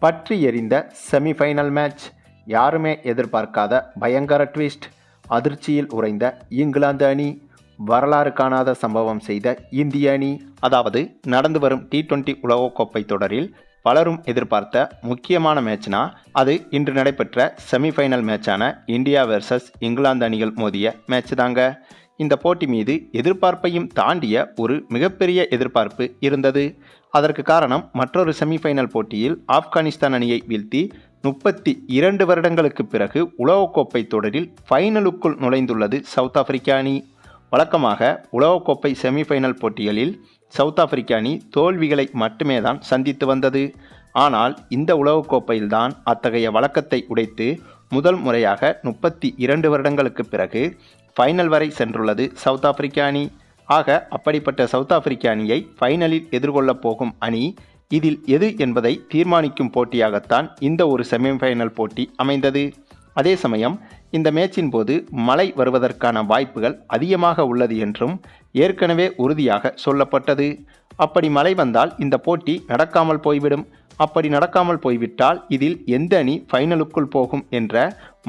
பற்றி எறிந்த semi-final match யாருமே எதிர்பார்க்காத பயங்கர ட்விஸ்ட் அதிர்ச்சியில் உறைந்த இங்கிலாந்து அணி வரலாறு காணாத சம்பவம் செய்த இந்திய அணி அதாவது நடந்து வரும் டி டுவெண்ட்டி உலகக்கோப்பை தொடரில் பலரும் எதிர்பார்த்த முக்கியமான மேட்ச்னா அது இன்று நடைபெற்ற செமிஃபைனல் மேட்சான இந்தியா வெர்சஸ் இங்கிலாந்து அணிகள் மோதிய மேட்ச் தாங்க. இந்த போட்டி மீது எதிர்பார்ப்பையும் தாண்டிய ஒரு மிகப்பெரிய எதிர்பார்ப்பு இருந்தது. அதற்கு காரணம் மற்றொரு செமிஃபைனல் போட்டியில் ஆப்கானிஸ்தான் அணியை வீழ்த்தி முப்பத்தி இரண்டு வருடங்களுக்கு பிறகு உலகக்கோப்பை தொடரில் ஃபைனலுக்குள் நுழைந்துள்ளது சவுத் ஆப்பிரிக்கா அணி. வழக்கமாக உலகக்கோப்பை செமிஃபைனல் போட்டிகளில் சவுத் ஆப்பிரிக்கா அணி தோல்விகளை மட்டுமே தான் சந்தித்து வந்தது. ஆனால் இந்த உலகக்கோப்பையில்தான் அத்தகைய வழக்கத்தை உடைத்து முதல் முறையாக முப்பத்தி இரண்டு வருடங்களுக்கு பிறகு ஃபைனல் வரை சென்றுள்ளது சவுத் ஆப்பிரிக்க அணி. ஆக அப்படிப்பட்ட சவுத் ஆப்பிரிக்க அணியை ஃபைனலில் எதிர்கொள்ளப் போகும் அணி இதில் எது என்பதை தீர்மானிக்கும் போட்டியாகத்தான் இந்த ஒரு செமிஃபைனல் போட்டி அமைந்தது. அதே சமயம் இந்த மேட்சின் போது மழை வருவதற்கான வாய்ப்புகள் அதிகமாக உள்ளது என்றும் ஏற்கனவே உறுதியாக சொல்லப்பட்டது. அப்படி மழை வந்தால் இந்த போட்டி நடக்காமல் போய்விடும். அப்படி நடக்காமல் போய்விட்டால் இதில் எந்த அணி ஃபைனலுக்குள் போகும் என்ற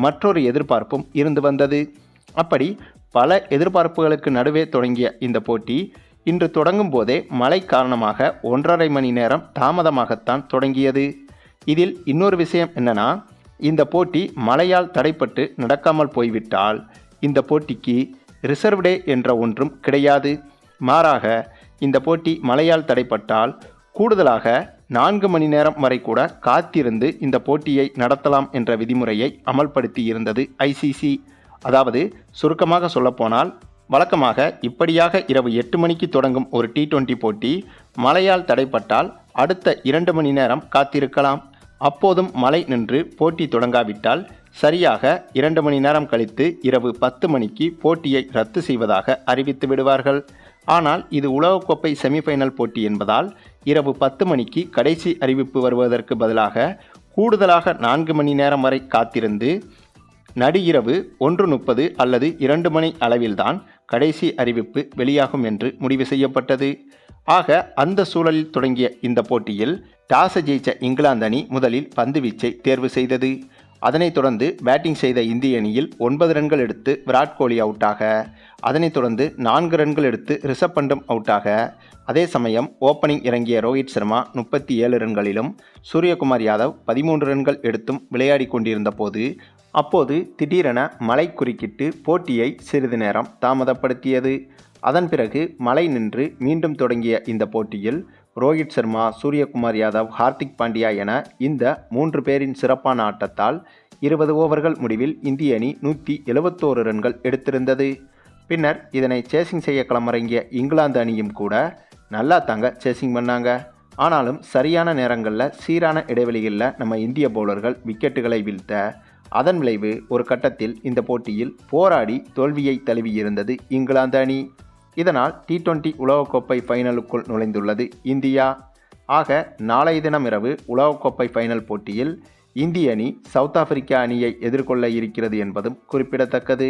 மற்றொரு எதிர்பார்ப்பும் இருந்து வந்தது. அப்படி பல எதிர்பார்ப்புகளுக்கு நடுவே தொடங்கிய இந்த போட்டி இன்று தொடங்கும் போதே மழை காரணமாக ஒன்றரை மணி நேரம் தாமதமாகத்தான் தொடங்கியது. இதில் இன்னொரு விஷயம் என்னன்னா இந்த போட்டி மழையால் தடைப்பட்டு நடக்காமல் போய்விட்டால் இந்த போட்டிக்கு ரிசர்வ் டே என்ற ஒன்றும் கிடையாது. மாறாக இந்த போட்டி மழையால் தடைப்பட்டால் கூடுதலாக நான்கு மணி நேரம் வரை கூட காத்திருந்து இந்த போட்டியை நடத்தலாம் என்ற விதிமுறையை அமல்படுத்தி இருந்தது ஐசிசி அதாவது சுருக்கமாக சொல்லப்போனால் வழக்கமாக இப்படியாக இரவு எட்டு மணிக்கு தொடங்கும் ஒரு டி டுவெண்ட்டி போட்டி மழையால் தடைப்பட்டால் அடுத்த இரண்டு மணி நேரம் காத்திருக்கலாம். அப்போதும் மழை நின்று போட்டி தொடங்காவிட்டால் சரியாக இரண்டு மணி நேரம் கழித்து இரவு பத்து மணிக்கு போட்டியை ரத்து செய்வதாக அறிவித்து விடுவார்கள். ஆனால் இது உலகக்கோப்பை செமிஃபைனல் போட்டி என்பதால் இரவு பத்து மணிக்கு கடைசி அறிவிப்பு வருவதற்கு பதிலாக கூடுதலாக நான்கு மணி நேரம் வரை காத்திருந்து நடு இரவு ஒன்று முப்பது அல்லது இரண்டு மணி அளவில்தான் கடைசி அறிவிப்பு வெளியாகும் என்று முடிவு செய்யப்பட்டது. ஆக அந்த சூழலில் தொடங்கிய இந்த போட்டியில் டாஸ் ஜெயிச்ச இங்கிலாந்து அணி முதலில் பந்து வீச்சை தேர்வு செய்தது. அதனைத் தொடர்ந்து பேட்டிங் செய்த இந்திய அணியில் ஒன்பது ரன்கள் எடுத்து விராட் கோலி அவுட்டாக அதனைத் தொடர்ந்து நான்கு ரன்கள் எடுத்து ரிஷப் பண்டும் அவுட்டாக அதே சமயம் ஓப்பனிங் இறங்கிய ரோஹித் சர்மா முப்பத்தி ஏழு ரன்களிலும் சூரியகுமார் யாதவ் பதிமூன்று ரன்கள் எடுத்தும் விளையாடி கொண்டிருந்த போது அப்போது திடீரென மழை குறுக்கிட்டு போட்டியை சிறிது நேரம் தாமதப்படுத்தியது. அதன் பிறகு மழை நின்று மீண்டும் தொடங்கிய இந்த போட்டியில் ரோஹித் சர்மா சூரியகுமார் யாதவ் ஹார்திக் பாண்டியா என இந்த மூன்று பேரின் சிறப்பான ஆட்டத்தால் இருபது ஓவர்கள் முடிவில் இந்திய அணி நூற்றி எழுபத்தோரு ரன்கள் எடுத்திருந்தது. பின்னர் இதனை சேசிங் செய்ய களமிறங்கிய இங்கிலாந்து அணியும் கூட நல்லா தாங்க சேசிங் பண்ணாங்க. ஆனாலும் சரியான நேரங்களில் சீரான இடைவெளிகளில் நம்ம இந்திய பவுலர்கள் விக்கெட்டுகளை வீழ்த்த அதன் விளைவு ஒரு கட்டத்தில் இந்த போட்டியில் போராடி தோல்வியை தழுவியிருந்தது இங்கிலாந்து அணி. இதனால் டி டுவெண்டி உலகக்கோப்பை ஃபைனலுக்குள் நுழைந்துள்ளது இந்தியா. ஆக நாளைய தினம் இரவு உலகக்கோப்பை ஃபைனல் போட்டியில் இந்திய அணி சவுத் ஆப்பிரிக்கா அணியை எதிர்கொள்ள இருக்கிறது என்பதும் குறிப்பிடத்தக்கது.